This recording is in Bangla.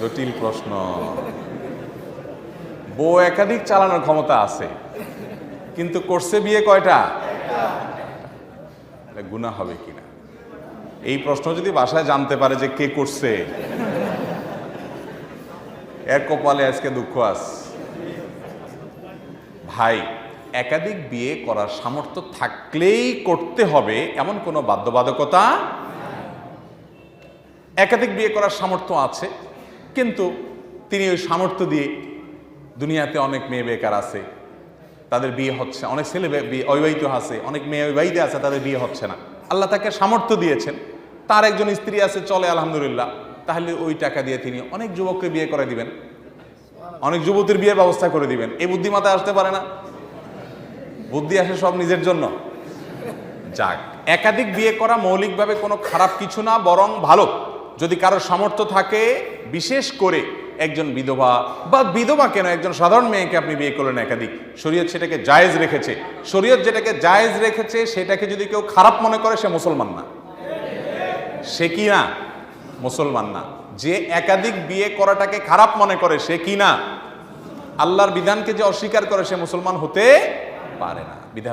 জটিল প্রশ্ন। বউ একাধিক চালানোর ক্ষমতা আছে, কিন্তু করছে বিয়ে কয়টা? গুণা হবে কিনা? এই প্রশ্ন যদি বাসায় জানতে পারে যে কে করছে। এর কপালে আজকে দুঃখ আস ভাই, একাধিক বিয়ে করার সামর্থ্য থাকলেই করতে হবে এমন কোনো বাধ্যবাধকতা? একাধিক বিয়ে করার সামর্থ্য আছে কিন্তু তিনি ওই সামর্থ্য দিয়ে দুনিয়াতে অনেক মেয়ে বেকার আছে। তাদের বিয়ে হচ্ছে, অনেক ছেলে অবিবাহিত আছে, অনেক মেয়ে অবিবাহিত আছে, তাদের বিয়ে হচ্ছে না। আল্লাহ তাকে সামর্থ্য দিয়েছেন। তার একজন স্ত্রী আছে, চলে, আলহামদুলিল্লাহ। তাহলে ওই টাকা দিয়ে তিনি অনেক যুবককে বিয়ে করে দিবেন। অনেক যুবতীর বিয়ের ব্যবস্থা করে দিবেন। এই বুদ্ধিমাতায় আসতে পারে না। বুদ্ধি আসে সব নিজের জন্য। যাক, একাধিক বিয়ে করা মৌলিকভাবে কোনো খারাপ কিছু না, বরং ভালো। যদি কারও সামর্থ্য থাকে, বিশেষ করে একজন বিধবা বা বিধবা কেন, একজন সাধারণ মেয়েকে আপনি বিয়ে করলেন একাধিক, শরীয়ত সেটাকে জায়েজ রেখেছে। শরীয়ত যেটাকে জায়েজ রেখেছে, সেটাকে যদি কেউ খারাপ মনে করে, সে মুসলমান না। সে কি না? মুসলমান না। যে একাধিক বিয়ে করাটাকে খারাপ মনে করে, সে কি না? আল্লাহর বিধানকে যে অস্বীকার করে, সে মুসলমান হতে পারে না। বিধান